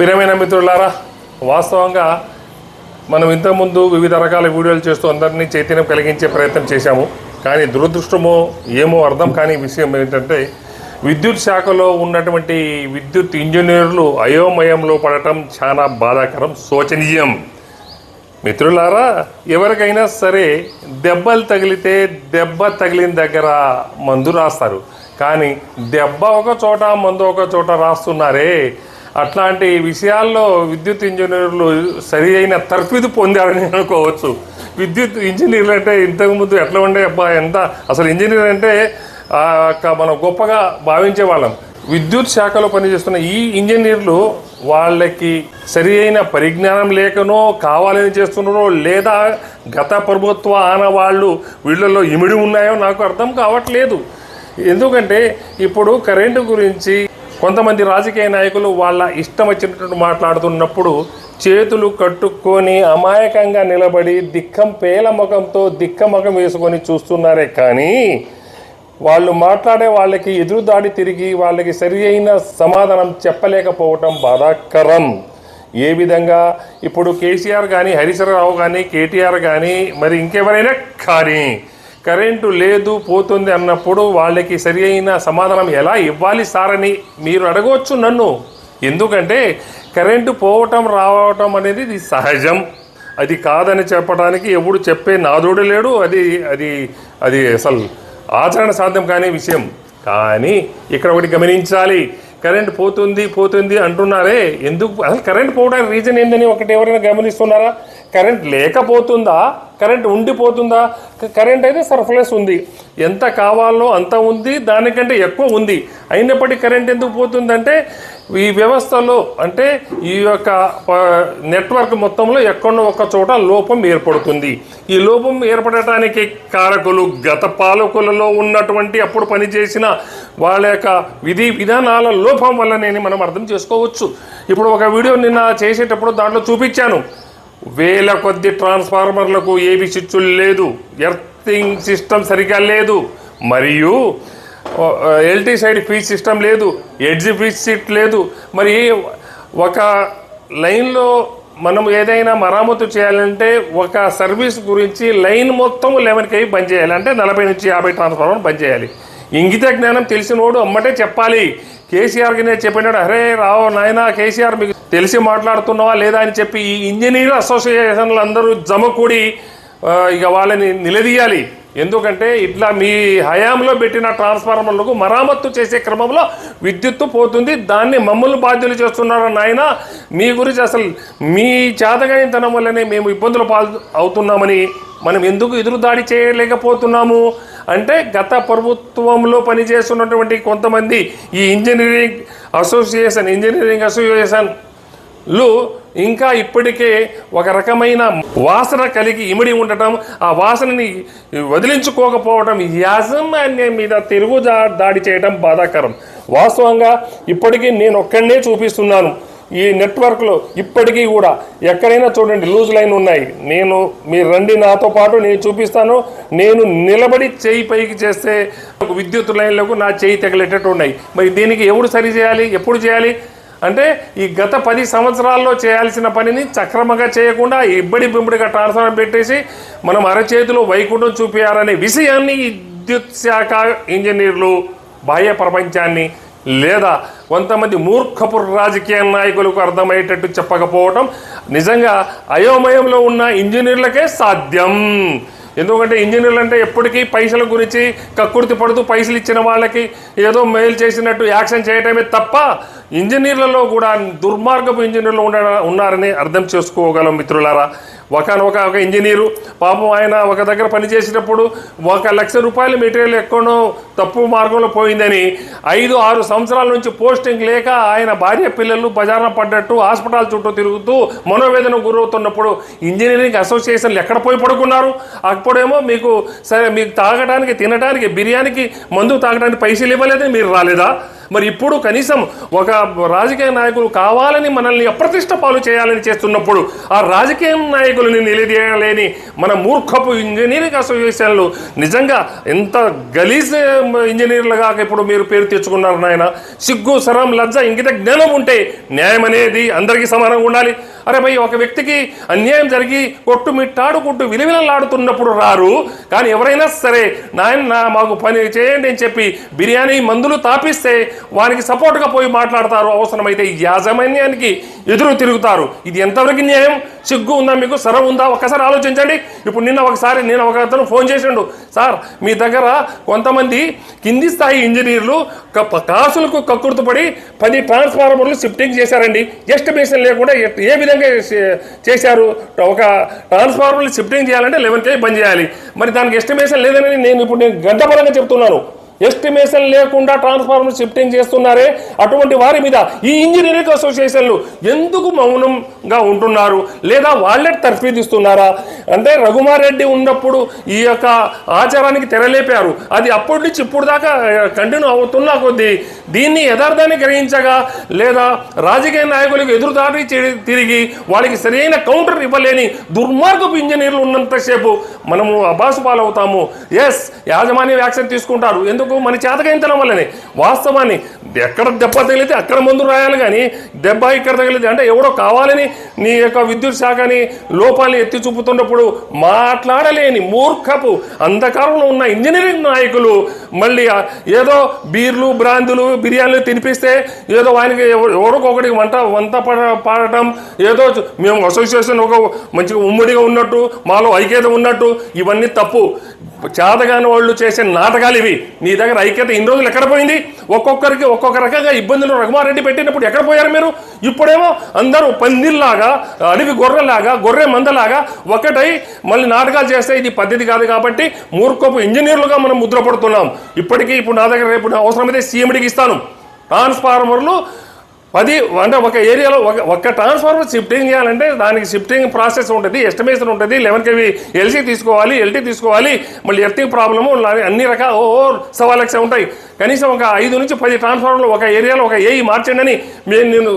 ప్రియమైన మిత్రులారా వాస్తవంగా మనం ఇంతకుముందు వివిధ రకాల వీడియోలు చేస్తూ అందరినీ చైతన్యం కలిగించే ప్రయత్నం చేశాము. కానీ దురదృష్టమో ఏమో అర్థం కాని విషయం ఏంటంటే విద్యుత్ శాఖలో ఉన్నటువంటి విద్యుత్ ఇంజనీర్లు అయోమయంలో పడటం చాలా బాధాకరం శోచనీయం. మిత్రులారా ఎవరికైనా సరే దెబ్బలు తగిలితే దెబ్బ తగిలిన దగ్గర మందు రాస్తారు. కానీ దెబ్బ ఒక చోట మందు ఒక చోట రాస్తున్నారే అట్లాంటి విషయాల్లో విద్యుత్ ఇంజనీర్లు సరి అయిన తర్ఫీదు పొందారని అనుకోవచ్చు. విద్యుత్ ఇంజనీర్లు అంటే ఇంతకుముందు ఎట్లా ఉండే? అబ్బా ఎంత అసలు ఇంజనీర్ అంటే ఒక మనం గొప్పగా భావించే వాళ్ళం. విద్యుత్ శాఖలో పనిచేస్తున్న ఈ ఇంజనీర్లు వాళ్ళకి సరి అయిన పరిజ్ఞానం లేకనో కావాలని చేస్తున్నారో లేదా గత ప్రభుత్వ ఆనవాళ్ళు వీళ్ళల్లో ఇమిడి ఉన్నాయో నాకు అర్థం కావట్లేదు. ఎందుకంటే ఇప్పుడు కరెంటు గురించి కొంతమంది రాజకీయ నాయకులు వాళ్ళ ఇష్టం వచ్చినట్టు మాట్లాడుతున్నప్పుడు చేతులు కట్టుకొని అమాయకంగా నిలబడి దిక్కం పేల ముఖంతో దిక్కముఖం వేసుకొని చూస్తున్నారే కానీ వాళ్ళు మాట్లాడే వాళ్ళకి ఎదురుదాడి తిరిగి వాళ్ళకి సరి అయిన సమాధానం చెప్పలేకపోవటం బాధాకరం. ఏ విధంగా? ఇప్పుడు కేసీఆర్ కానీ హరీశ్వరరావు కానీ కేటీఆర్ కానీ మరి ఇంకెవరైనా కానీ కరెంటు లేదు పోతుంది అన్నప్పుడు వాళ్ళకి సరి అయిన సమాధానం ఎలా ఇవ్వాలి సార్ అని మీరు అడగవచ్చు నన్ను. ఎందుకంటే కరెంటు పోవటం రావటం అనేది ఇది సహజం. అది కాదని చెప్పడానికి ఎవడు చెప్పే నాదుడు లేడు. అది అది అది అసలు ఆచరణ సాధ్యం కాని విషయం. కానీ ఇక్కడ ఒకటి గమనించాలి. కరెంట్ పోతుంది పోతుంది అంటున్నారే. ఎందుకు? అసలు కరెంట్ పోవడానికి రీజన్ ఏందని ఒకటి ఎవరైనా గమనిస్తున్నారా? కరెంట్ లేకపోతుందా? కరెంట్ ఉండిపోతుందా? కరెంట్ అయితే సర్ఫ్లెస్ ఉంది. ఎంత కావాలో అంత ఉంది దానికంటే ఎక్కువ ఉంది. అయినప్పటికీ కరెంట్ ఎందుకు పోతుందంటే ఈ వ్యవస్థలో అంటే ఈ యొక్క నెట్వర్క్ మొత్తంలో ఎక్కడో ఒక చోట లోపం ఏర్పడుతుంది. ఈ లోపం ఏర్పడటానికి కారకులు గత పాలకులలో ఉన్నటువంటి అప్పుడు పనిచేసిన వాళ్ళ యొక్క విధి విధానాల లోపం వల్లనే మనం అర్థం చేసుకోవచ్చు. ఇప్పుడు ఒక వీడియో నిన్న చేసేటప్పుడు దాంట్లో చూపించాను. వేల కొద్ది ట్రాన్స్ఫార్మర్లకు ఏవి స్విచ్లు లేదు. ఎర్తింగ్ సిస్టమ్ సరిగా లేదు. మరియు ఎల్టీ సైడ్ ఫీజ్ సిస్టమ్ లేదు. ఎడ్జ్ ఫీజ్ సీట్ లేదు. మరి ఒక లైన్లో మనం ఏదైనా మరామతు చేయాలంటే ఒక సర్వీస్ గురించి లైన్ మొత్తం లెవెన్కి అయ్యి బంద్ చేయాలి. అంటే నలభై నుంచి యాభై ట్రాన్స్ఫార్మర్ బంద్ చేయాలి. ఇంగిత జ్ఞానం తెలిసినోడు అమ్మటే చెప్పాలి. కేసీఆర్కి నేను చెప్పినాడు అరే రావు నాయనా కేసీఆర్ మీకు తెలిసి మాట్లాడుతున్నావా లేదా అని చెప్పి ఈ ఇంజనీర్ అసోసియేషన్లు అందరూ జమకూడి ఇక వాళ్ళని నిలదీయాలి. ఎందుకంటే ఇట్లా మీ హయాంలో పెట్టిన ట్రాన్స్ఫార్మర్లకు మరామత్తు చేసే క్రమంలో విద్యుత్తు పోతుంది. దాన్ని మమ్మల్ని బాధ్యులు చేస్తున్నారు నాయన? మీ గురించి అసలు మీ చేతగానితనం వల్లనే మేము ఇబ్బందులు పాలు అవుతున్నామని మనం ఎందుకు ఎదురుదాడి చేయలేకపోతున్నాము? అంటే గత ప్రభుత్వంలో పనిచేస్తున్నటువంటి కొంతమంది ఈ ఇంజనీరింగ్ అసోసియేషన్ ఇంజనీరింగ్ అసోసియేషన్ లు ఇంకా ఇప్పటికే ఒక రకమైన వాసన కలిగి ఇమిడి ఉండటం ఆ వాసనని వదిలించుకోకపోవడం యాజమాన్యం మీద తిరుగు దాడి చేయడం బాధాకరం. వాస్తవంగా ఇప్పటికీ నేను ఒక్కడనే చూపిస్తున్నాను. ఈ నెట్వర్క్లో ఇప్పటికీ కూడా ఎక్కడైనా చూడండి లూజ్ లైన్ ఉన్నాయి. నేను మీరు రండి నాతో పాటు నేను చూపిస్తాను. నేను నిలబడి చేయి పైకి చేస్తే ఒక విద్యుత్ లైన్లకు నా చేయి తగిలేటట్టు ఉన్నాయి. మరి దీనికి ఎవడు సరి చేయాలి? ఎప్పుడు చేయాలి? అంటే ఈ గత పది సంవత్సరాల్లో చేయాల్సిన పనిని సక్రమంగా చేయకుండా ఇబ్బడి బింబడిగా ట్రాన్స్ఫార్మర్ పెట్టేసి మనం అరచేతిలో వైకుంఠం చూపించాలనే విషయాన్ని విద్యుత్ శాఖ ఇంజనీర్లు బాహ్య ప్రపంచాన్ని లేదా కొంతమంది మూర్ఖపు రాజకీయ నాయకులకు అర్థమయ్యేటట్టు చెప్పకపోవటం నిజంగా అయోమయంలో ఉన్న ఇంజనీర్లకే సాధ్యం. ఎందుకంటే ఇంజనీర్లు అంటే ఎప్పటికీ పైసల గురించి కక్కుర్తి పడుతూ పైసలు ఇచ్చిన వాళ్ళకి ఏదో మెయిల్ చేసినట్టు యాక్షన్ చేయటమే తప్ప ఇంజనీర్లలో కూడా దుర్మార్గపు ఇంజనీర్లు ఉండ ఉన్నారని అర్థం చేసుకోగలం మిత్రులారా. ఒకనొక ఒక ఇంజనీరు పాపం ఆయన ఒక దగ్గర పనిచేసేటప్పుడు ఒక లక్ష రూపాయల మెటీరియల్ ఎక్కడో తప్పు మార్గంలో పోయిందని ఐదు ఆరు సంవత్సరాల నుంచి పోస్టింగ్ లేక ఆయన భార్య పిల్లలు బజార్న పడ్డట్టు హాస్పిటల్ చుట్టూ తిరుగుతూ మనోవేదన గురవుతున్నప్పుడు ఇంజనీరింగ్ అసోసియేషన్లు ఎక్కడ పోయి పడుకున్నారు? అప్పుడేమో మీకు సరే మీకు తాగడానికి తినడానికి బిర్యానీకి మందు తాగడానికి పైసలు ఇవ్వలేదని మీరు రాలేదా? మరి ఇప్పుడు కనీసం ఒక రాజకీయ నాయకులు కావాలని మనల్ని అప్రతిష్ట పాలు చేయాలని చేస్తున్నప్పుడు ఆ రాజకీయ నాయకులని నిలదీయలేని మన మూర్ఖపు ఇంజనీరింగ్ అసోసియేషన్లు నిజంగా ఎంత గలీజ్ ఇంజనీర్లుగా ఇప్పుడు మీరు పేరు తెచ్చుకున్నారు నాయన. సిగ్గు సరం లజ్జ ఇంకిత జ్ఞానం ఉంటే న్యాయం అనేది అందరికీ సమానంగా ఉండాలి. అరే భయ్ ఒక వ్యక్తికి అన్యాయం జరిగి కొట్టుమిట్టాడుకుంటూ విలువిలలాడుతున్నప్పుడు రారు. కానీ ఎవరైనా సరే నాయన నా మాకు పని చేయండి అని చెప్పి బిర్యానీ మందులు తాపిస్తే వానికి సపోర్ట్గా పోయి మాట్లాడతారు. అవసరమైతే యాజమాన్యానికి ఎదురు తిరుగుతారు. ఇది ఎంతవరకు న్యాయం? సిగ్గు ఉందా మీకు? సరం ఉందా? ఒక్కసారి ఆలోచించండి. ఇప్పుడు నిన్న ఒకసారి నేను ఒక అతను ఫోన్ చేసిండు. సార్ మీ దగ్గర కొంతమంది కింది స్థాయి ఇంజనీర్లు కాసులకు కక్కుర్తుపడి పది ట్రాన్స్ఫార్మర్లు షిఫ్టింగ్ చేశారండి. ఎస్టిమేషన్ లేకుండా ఏ విధంగా చే- చేశారు. ఒక ట్రాన్స్ఫార్మర్లు షిఫ్టింగ్ చేయాలంటే లెవెన్ కే బంద్ చేయాలి. మరి దానికి ఎస్టిమేషన్ లేదని నేను ఇప్పుడు నేను గడ్డపరంగా చెప్తున్నాను. ఎస్టిమేషన్ లేకుండా ట్రాన్స్ఫార్మర్ షిఫ్టింగ్ చేస్తున్నారే అటువంటి వారి మీద ఈ ఇంజనీరింగ్ అసోసియేషన్లు ఎందుకు మౌనంగా ఉంటున్నారు? లేదా వాళ్ళే తర్ఫీదిస్తున్నారా? అంటే రఘుమారెడ్డి ఉన్నప్పుడు ఈ యొక్క ఆచారానికి తెరలేపారు. అది అప్పటి నుంచి ఇప్పుడు దాకా కంటిన్యూ అవుతున్నా కొద్దీ దీన్ని యథార్థాన్ని గ్రహించగా లేదా రాజకీయ నాయకులకు ఎదురుదారి తిరిగి వాళ్ళకి సరైన కౌంటర్ ఇవ్వలేని దుర్మార్గపు ఇంజనీర్లు ఉన్నంతసేపు మనము అబాసు పాలవుతాము ఎస్ యాజమాన్య వ్యాక్సిన్ తీసుకుంటారు. ఎందుకు మన చేతకైంతనం వల్లనే. వాస్తవాన్ని ఎక్కడ దెబ్బ తగిలితే అక్కడ మందు రాయాలి కానీ దెబ్బ ఇక్కడ తగిలితే అంటే ఎవడో కావాలని నీ యొక్క విద్యుత్ శాఖని లోపాలని ఎత్తి చూపుతున్నప్పుడు మాట్లాడలేని మూర్ఖపు అంధకారంలో ఉన్న ఇంజనీరింగ్ నాయకులు మళ్ళీ ఏదో బీర్లు బ్రాందులు బిర్యానీలు తినిపిస్తే ఏదో ఆయనకి ఎవ- ఎవరికొకటి వంట వంట పాడటం ఏదో మేము అసోసియేషన్ ఒక మంచిగా ఉమ్మడిగా ఉన్నట్టు మాలో ఐక్యత ఉన్నట్టు ఇవన్నీ తప్పు. చేతగాని వాళ్ళు చేసే నాటకాలు ఇవి. నీ దగ్గర ఐక్యత ఇన్ని రోజులు ఎక్కడ పోయింది? ఒక్కొక్కరికి ఒక్కొక్క రకంగా ఇబ్బందులు రఘుమారెడ్డి పెట్టినప్పుడు ఎక్కడ పోయారు మీరు? ఇప్పుడేమో అందరూ పందిల్లాగా అడవి గొర్రెలాగా గొర్రె మందలాగా ఒకటై మళ్ళీ నాటకాలు చేస్తే ఇది పద్ధతి కాదు కాబట్టి మూర్ఖపు ఇంజనీర్లుగా మనం ముద్రపడుతున్నాం ఇప్పటికీ ఇప్పుడు నా దగ్గర రేపు నా అవసరమైతే సీఎండికి ఇస్తాను. ట్రాన్స్ఫార్మర్లు పది అంటే ఒక ఏరియాలో ఒక ఒక్క ట్రాన్స్ఫార్మర్ షిఫ్టింగ్ చేయాలంటే దానికి షిఫ్టింగ్ ప్రాసెస్ ఉంటుంది ఎస్టిమేషన్ ఉంటుంది లెవెన్ కేవి ఎల్సీ తీసుకోవాలి ఎల్టీ తీసుకోవాలి మళ్ళీ ఎర్తింగ్ ప్రాబ్లము అన్ని రకాల ఓ ఓ సవా లక్ష ఉంటాయి. కనీసం ఒక ఐదు నుంచి పది ట్రాన్స్ఫార్మర్లు ఒక ఏరియాలో ఒక ఏఈ మార్చండి అని మేము నేను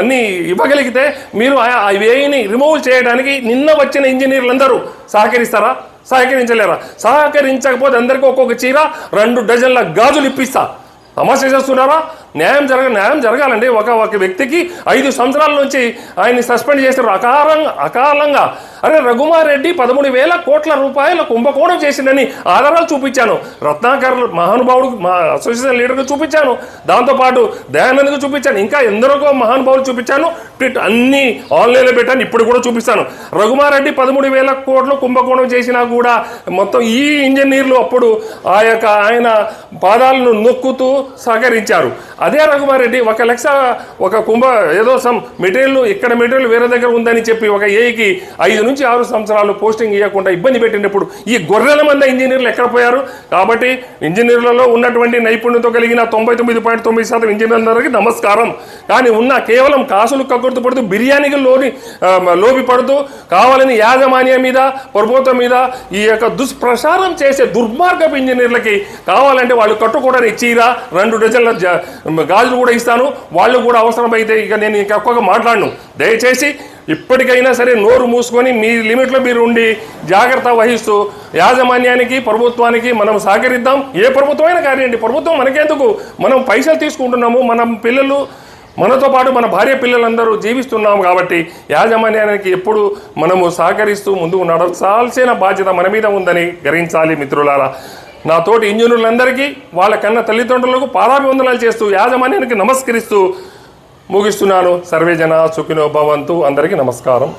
అన్ని ఇవ్వగలిగితే మీరు ఆ ఆ ఏఈని రిమూవ్ చేయడానికి నిన్న వచ్చిన ఇంజనీర్లందరూ సహకరిస్తారా? సహకరించలేరా? సహకరించకపోతే అందరికీ ఒక్కొక్క చీర రెండు డజన్ల గాజులు ఇప్పిస్తా. తమాషా చేస్తున్నారా? న్యాయం జరగ న్యాయం జరగాలండి. ఒక ఒక వ్యక్తికి ఐదు సంవత్సరాల నుంచి ఆయన్ని సస్పెండ్ చేశారు అకాలంగా అకాలంగా అరే రఘుమారెడ్డి పదమూడు వేల కోట్ల రూపాయల కుంభకోణం చేసిందని ఆధారాలు చూపించాను. రత్నాకర్ మహానుభావుడు మా అసోసియేషన్ లీడర్కి చూపించాను. దాంతోపాటు దయానంద్కి చూపించాను. ఇంకా ఎందరికో మహానుభావులు చూపించాను. ట్విట్ అన్ని ఆన్లైన్లో పెట్టాను. ఇప్పుడు కూడా చూపిస్తాను. రఘుమారెడ్డి పదమూడు వేల కోట్లు కుంభకోణం చేసినా కూడా మొత్తం ఈ ఇంజనీర్లు అప్పుడు ఆ యొక్క ఆయన పాదాలను నొక్కుతూ సహకరించారు. అదే రఘుమారెడ్డి ఒక లక్ష ఒక కుంభ ఏదో సమ్ మెటీరియల్ ఇక్కడ మెటీరియల్ వేరే దగ్గర ఉందని చెప్పి ఒక ఏకి ఐదు నుంచి ఆరు సంవత్సరాలు పోస్టింగ్ ఇవ్వకుండా ఇబ్బంది పెట్టినప్పుడు ఈ గొర్రెల మంది ఇంజనీర్లు ఎక్కడ పోయారు? కాబట్టి ఇంజనీర్లలో ఉన్నటువంటి నైపుణ్యంతో కలిగిన తొంభై తొమ్మిది పాయింట్ తొమ్మిది శాతం ఇంజనీర్లందరికీ నమస్కారం. కానీ ఉన్న కేవలం కాసులు కక్కుర్తు పడుతూ బిర్యానీకి లోని లోబి పడుతూ కావాలని యాజమాన్యం మీద ప్రభుత్వం మీద ఈ యొక్క దుష్ప్రసారం చేసే దుర్మార్గపు ఇంజనీర్లకి కావాలంటే వాళ్ళు కట్టుకోవడానికి చీర రెండు డజన్ల గాజులు కూడా ఇస్తాను. వాళ్ళు కూడా అవసరమైతే ఇక నేను ఇంకొక మాట్లాడను. దయచేసి ఇప్పటికైనా సరే నోరు మూసుకొని మీ లిమిట్లో మీరు ఉండి జాగ్రత్త వహిస్తూ యాజమాన్యానికి ప్రభుత్వానికి మనం సహకరిద్దాం. ఏ ప్రభుత్వమైనా కానివ్వండి ప్రభుత్వం మనకెందుకు? మనం పైసలు తీసుకుంటున్నాము మనం పిల్లలు మనతో పాటు మన భార్య పిల్లలందరూ జీవిస్తున్నాం కాబట్టి యాజమాన్యానికి ఎప్పుడు మనము సహకరిస్తూ ముందుకు నడచాల్సిన బాధ్యత మన మీద ఉందని గ్రహించాలి మిత్రులారా. నా తోటి ఇంజనీర్లందరికీ వాళ్ళ కన్న తల్లిదండ్రులకు పాదాభివందనాలు చేస్తూ యాజమాన్యానికి నమస్కరిస్తూ ముగిస్తున్నాను. సర్వేజన సుఖినో భవంతు. అందరికీ నమస్కారం.